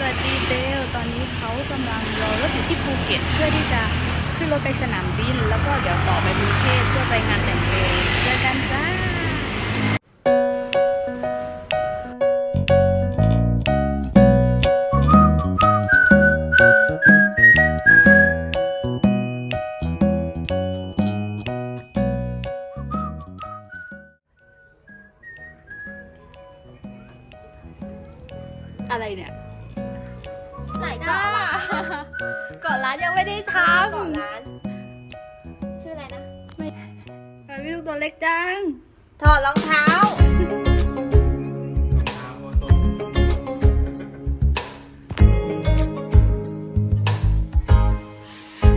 สวัสดีเดลตอนนี้เขากำลังรอรถอยู่ที่ภูเก็ต เพื่อที่จะขึ้นรถไปสนามบิน แล้วก็เดี๋ยวต่อไปกรุงเทพเพื่อไปงานแต่งเพลงเจอกันจ้าอะไรเนี่ย ไหนจ้าเกาะร้านก่อนร้านยังไม่ได้ทเกาะร้าน ชื่ออะไรนะำทำไมพี่ลูกตัวเล็กจัง ถอดรองเท้า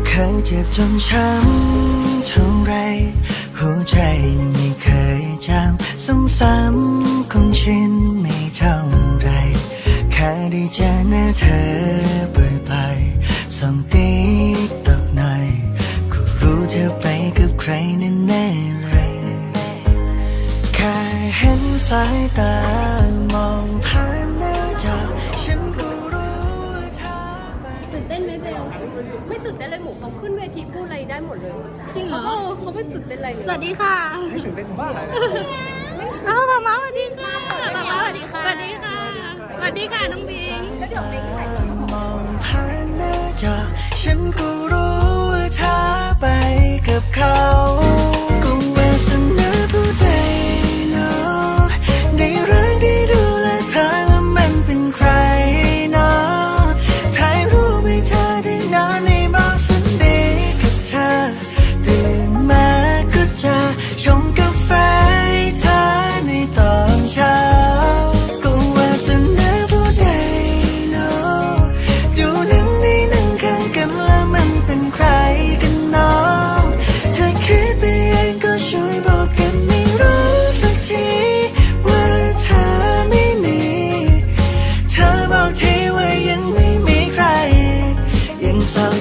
เคยเจ็บจนช้ำเท่าไรหัวใจไม่เคยจำซ้ำๆคงชินไม่เท่าไรแค่ได้เจอหน้าเธอบ่อยๆส่องติ๊กตอกหน่อยก็รู้เธอไปกับใครแน่ๆเลยแค่เห็นสายตามองผ่านหน้าจอฉันก็รู้ว่าเธอไปตื่นเต้นไหมเบลไม่ตื่นเต้นเลยหมูเขาขึ้นเวทีพูดอะไรได้หมดเลยจริงเหรอเออเขาไม่ตื่นเต้นอะไรเลยสวัสดีค่ะตื่นเต้นบ้าอะไรอ้าวมามาสวัสดีค่ะมามาสวัสดีค่ะ สวัสดีค่ะส วัสดีค่ะน้องบิงแล้วเดี๋ยวบิงใส่มองผ่านหน้าจอฉันก็รู้ว่าเธอไปกับเขา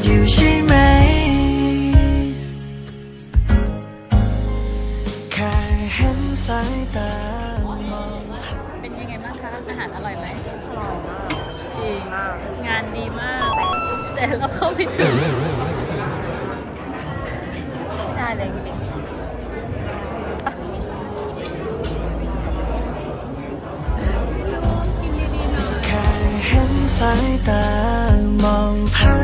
อยู่ใช่ไหม แค่เห็นสายตามองผ่านเป็นยังไงบ้างคะ อาหารอร่อยไหมอร่อยมากจริงงานดีมาก แต่เราเข้าไปถึงไม่ได้เลยจริงๆพี่ลูกกินดีๆหน่อย แค่เห็นสายตามองผ่าน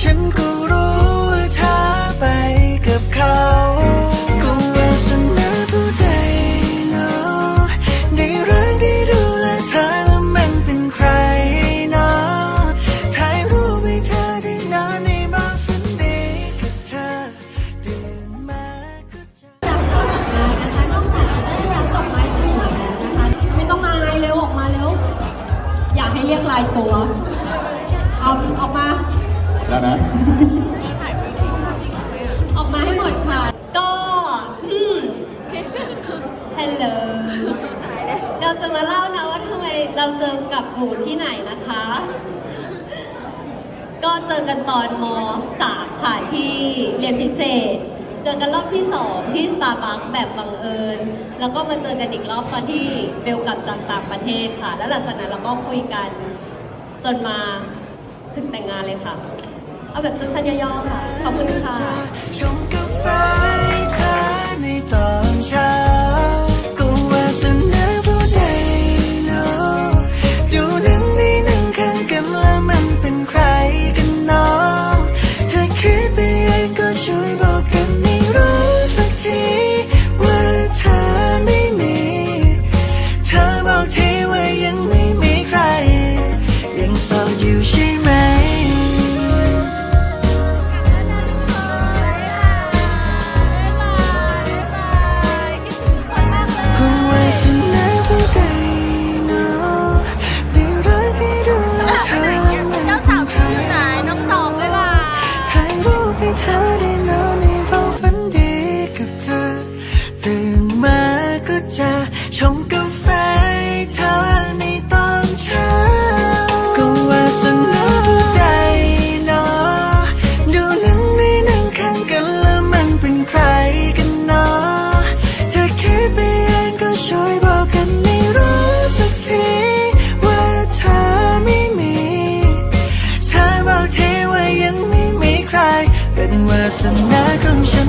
ฉันก็รู้ว่าเธอไปกับเขาก็วาสนาผู้ใดเนาะได้รักได้ดูแลเธอแล้วมันเป็นใครเนาะถ่ายรูปให้เธอได้นอนในบ้านฝันดีกับเธอตื่นมาก็จะไม่ต้องอายเร็วออกมาเร็ว อยากให้เรียกลายตัว แล้วนะ ออกมาให้หมดค่ะ ก็ฮัลโหลเราจะมาเล่านะว่าทำไมเราเจอกับหมูที่ไหนนะคะ ก็เจอกันตอนม .3 ค่ะที่เรียนพิเศษ เจอกันรอบที่2ที่ Starbucks แบบบังเอิญ แล้วก็มาเจอกันอีกรอบตอนที่เบลกลับจากต่างประเทศค่ะ แล้วหลังจากนั้นเราก็คุยกันจนมาถึงแต่งงานเลยค่ะ เอาแบบสั้นๆย่อๆค่ะ ขอบคุณค่ะ ศนาของฉัน